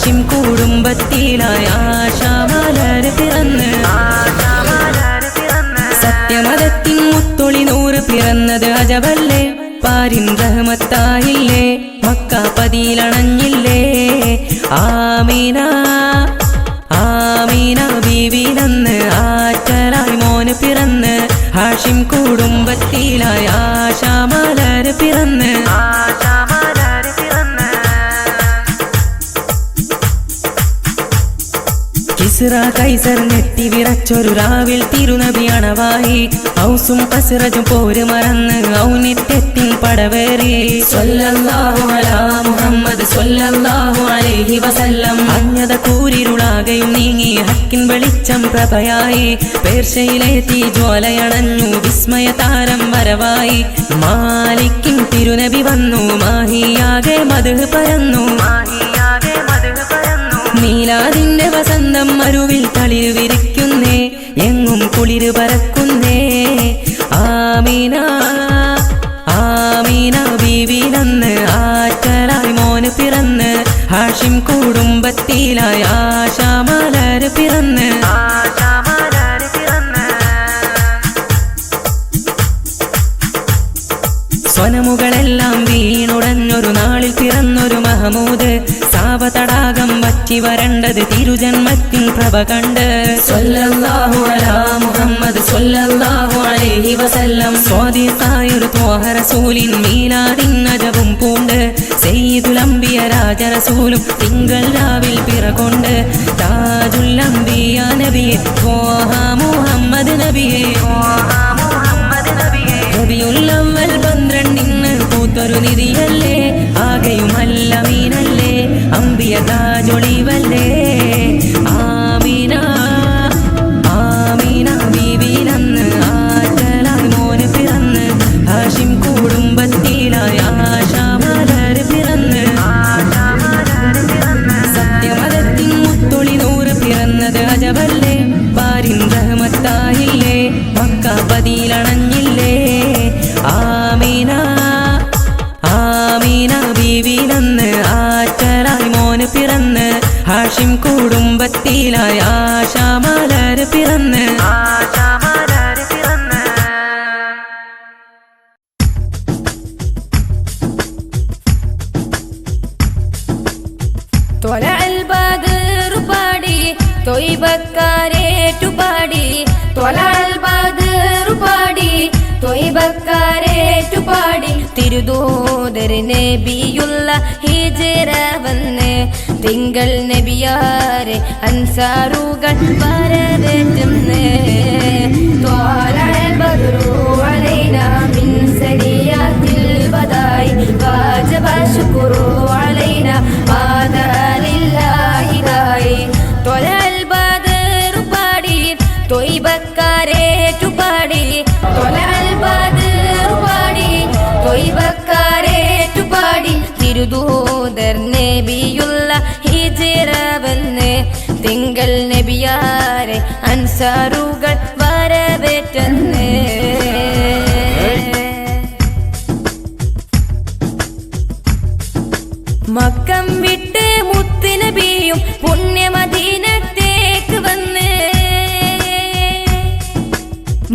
ഹാഷിം കുടുംബത്തിലായ ആശാമലർ പിറന്ന് സത്യമതത്തിൻ മുത്തൊളി നൂറ് പിറന്നത് അജബല്ലേ. പാരിൻ റഹ്മത്തായില്ലേ. മക്ക കൈസർ നെറ്റി വിറച്ചൊരു രാവിൽ തിരുനബി അണവായി ഔസും അസ്റജും പോര് മറന്ന് ഔനിത്യത്തിൻ പടവേറി. മുഹമ്മദ് അലൈഹി വസല്ലം. അഞ്ഞത കൂരിരുളാകയും നീങ്ങി ഹക്കിൻ വെളിച്ചം പ്രഭയായി. പേർഷയിലെത്തി ജ്വാലയണഞ്ഞു വിസ്മയ താരം വരവായി. മാലിക്കിൻ തിരുനബി വന്നു മാഹിയാകെ മധു പരന്നു. മാഹിയാകെ മധു പരന്നു. നീലാതിന്റെ വസന്തം മരുവിൽ കുളിര് പറക്കുന്നേ ആമീന ആമീന ബീവിനന്ന് ആറ്റലായി മോന് പിറന്ന്. ഹാഷിം കുടുംബത്തിലായി ആശാമലർ സ്വനമുകളെല്ലാം വീണുടഞ്ഞൊരു നാളിൽ പിറന്നൊരു മഹമൂദ്. സാവ തടാകം വറ്റി വരണ്ടത് തിരുജന്മത്തിൻ പ്രഭ കണ്ട്. മുഹമ്മദ് വസല്ലം. സ്വാദിഖായൊരു ത്വാഹ റസൂലിൻ മീലാദിൻ അജബും പൂണ്ട്. അംബിയ രാജറസൂലും തിങ്കൾ രാവിൽ പിറകൊണ്ട്. താജുൽ അംബിയ നബിയെ. മുഹമ്മദ് നബിയെ. റബിയുല്ലവൽ പന്ത്രണ്ടിന് പൂത്തൊരു നിധിയല്ലേ? ആകെയുമല്ല മീനല്ലേ? അമ്പിയ താജൊളിവല്ലേ? ആമീന ആമീന ബീവിനന്ന് ആറ്റലായി മോന് പിറന്ന് ഹാഷിം കുടുംബത്തിലായ ആശാമലർ പിറന്ന്. തിരുദൂതർ നബിയുള്ള ഹിജറ വന്ന് തിങ്കൾ നബിയാരെ അൻസാറുകൾ വരവേറ്റുന്ന് طلع البدر علينا من سريات البداء واجب الشكر علينا هذا തിരുദൂതർ നബിയുള്ള ഹിജിറ വന്ന് തിങ്കൾ നബിയാരെ അൻസാറുകൾ വരവേറ്റന്ന്. മക്കം വിട്ട് മുത്തുനബിയും പുണ്യമദീനത്തേക്ക് വന്ന്.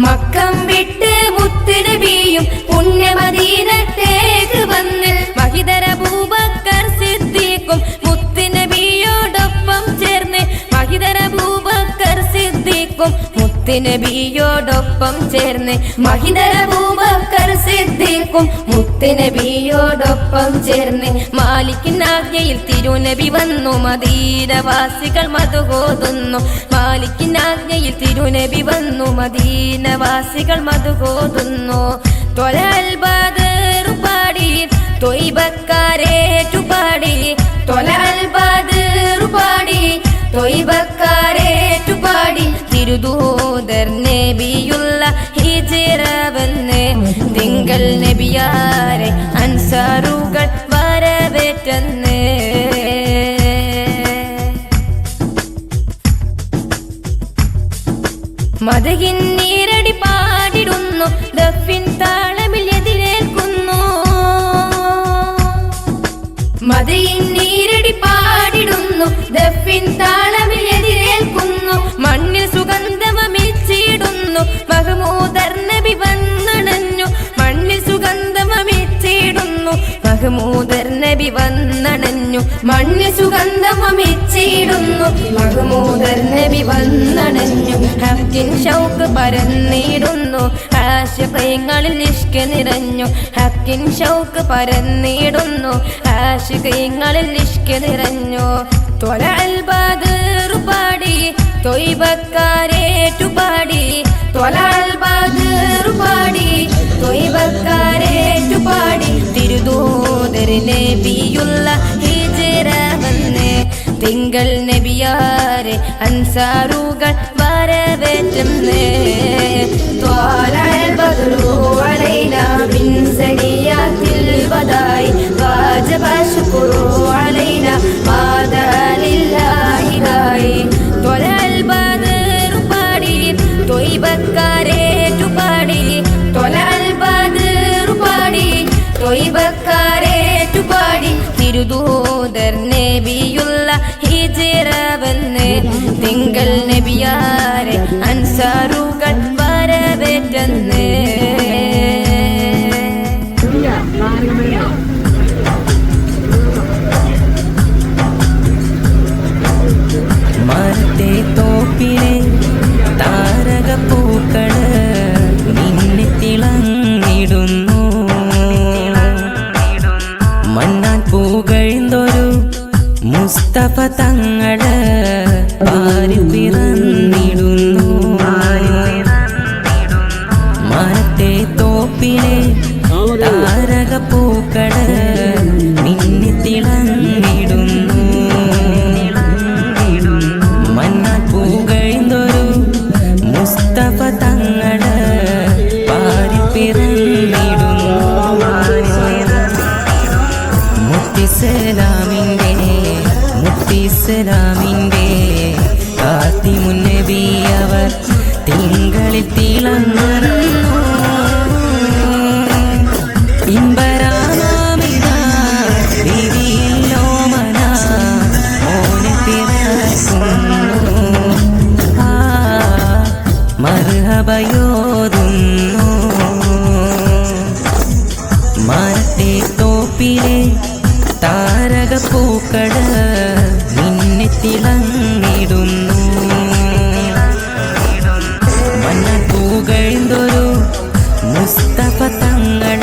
മക്കം വിട്ട് മുത്തുനബിയും പുണ്യമദീനത്തേക്ക് സിദ്ദീഖും മുത്തിനബിയോടൊപ്പം ചേർന്ന് മഹിതര ഭൂബക്കർ സിദ്ദീഖും മുത്തിനബിയോടൊപ്പം ചേർന്ന് മാലിക്കിനാജ്ഞയിൽ തിരുനബി വന്നു. മദീനവാസികൾ മധുകോതുന്നു മാലിക്കിനാജ്ഞയിൽ തിരുനബി വന്നു. മദീനവാസികൾ മധുകോതുന്നു തൊലൽ ബദർ തിരുദൂതർ നബിയുള്ള ഹിജറ വന്ന് നബിയാരെ അൻസാറുകൾ വരവേറ്റന്ന്. മതകിൻ നീരടി പാടിടുന്നു ദഫിൻ താളമിൽ എതിരേൽക്കുന്നു. മതയിൻ നീരടി പാടിടുന്നു പിൻതാളമിൽ എതിരേൽക്കുന്നു മഹമൂദർ നബി വന്നണഞ്ഞു. സുഗന്ധം സുഗന്ധമമിച്ചിടുന്നു മഹമൂദർ നബി വന്നണഞ്ഞു. ഹക്കിൻ ഷൗക്ക് പരന്നിടുന്നു. ആശുകൈങ്ങളിൽ നിഷ്ക നിറഞ്ഞു. ഹക്കിൻ ഷൗക്ക് പരന്നിടുന്നു. ആശുകൈങ്ങളിൽ നിഷ്ക നിറഞ്ഞു. തൊല ബദർ പാടി തൊയ്ബക്കാരേറ്റു പാടി തൊല ബദർ പാടി തൊയ്ബക്കാരേറ്റു പാടി ദൂതർ നബിയുള്ള ഹിജറ വന്ന് തിങ്കൾ നബിയാരെ അൻസാറുകൾ വരവേറ്റെന്ന്. ത്വാലാൽ ബദറു അലൈന ബിൻ സനിയാത്തിൽ ബദായി അൻസാറുകൾ വരവേറ്റന്ന്. മരത്തെ തോപ്പിലെ താരകപ്പൂക്കൾ നിന്നെ തിളങ്ങിടുന്നു. മണ്ണാൻ പൂകഴിന്തൊരു മുസ്തഫ തങ്ങൾ പാരി പിറന്നിടുന്നു മണ്ണപ്പൂകഴിന്തൊരു മുസ്തഫ തങ്ങൾ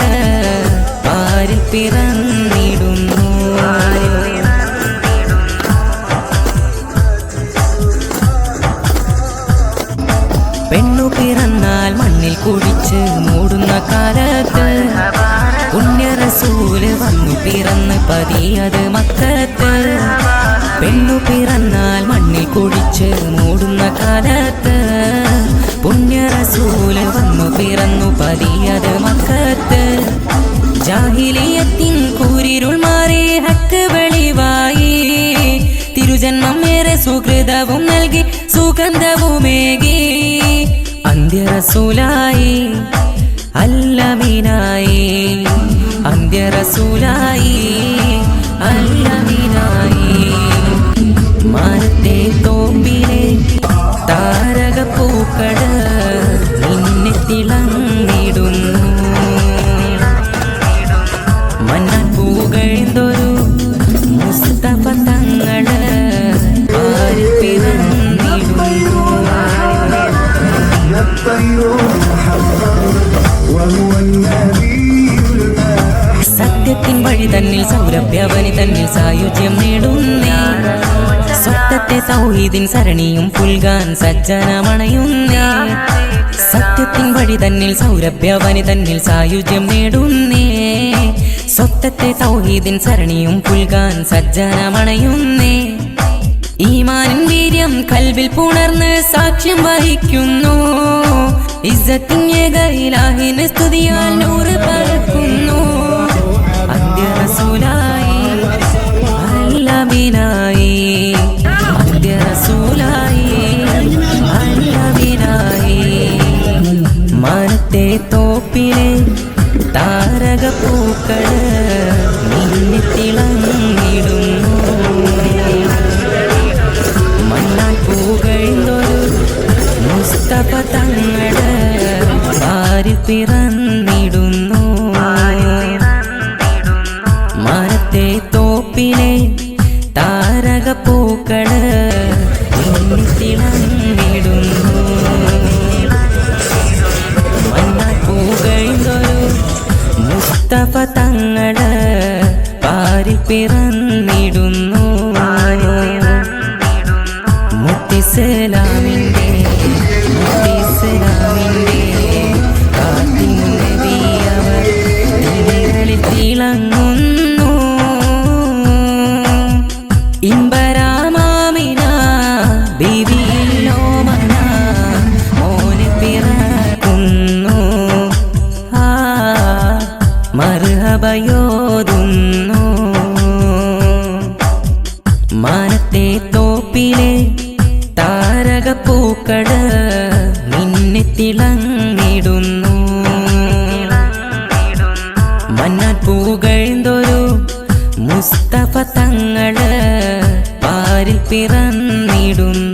പാരിൽ പിറന്നിടുന്നു? പെണ്ണു പിറന്നാൽ മണ്ണിൽ കുടിച്ച് മൂടുന്ന കാലത്ത് പുണ്യറസൂൽ വന്നു പിറന്ന് പതിയത് മക്കത്ത്. പെണ്ണു പിറന്നാൽ മണ്ണിൽ കുടിച്ച് മൂടുന്ന കാലത്ത് പുണ്യറസൂൽ വന്നു പിറന്നു പതിയത് മക്കത്ത്. ജാഹിലിയത്തിൻ കൂരിരുൾ മാറി ഹക്ക് വെളിവായി. തിരുജന്മം ഏറെ സുഹൃതവും നൽകി സുഗന്ധവുമേകി. അന്ത്യറസൂലായി. അല്ലമീനായി കട സൗഹീദിൻ സരണിയും പുൽകാൻ സജ്ജനമണയുന്നേ സത്യത്തിൻ വഴി തന്നിൽ സൗരഭ്യവനി തന്നിൽ സായുജ്യം നേടുന്നേ. സ്വത്തത്തെ തൗഹീദിൻ സരണിയും പുൽകാൻ സജ്ജനമണയുന്നേ ഈമാനിൻ വീര്യം കൽവിൽ പുണർന്ന് സാക്ഷ്യം വഹിക്കുന്നു. ഇസ്സത്തിൻ ഏകയിലാഹിന് സ്തുതിയാൽ നൂറ് പറക്കുന്നു. തങ്ങൾ പാരി പിറന്നിടുന്നു. മരത്തെ തോപ്പിലെ താരക പൂക്കൾ തിളങ്ങിടുന്നു. പൂകഴിഞ്ഞൊരു മുസ്തഫ തങ്ങൾ പാരി പിറന്നിടുന്നു. മുസ്തഫ തങ്ങൾ പാരിൽ പിറന്നിടുന്നു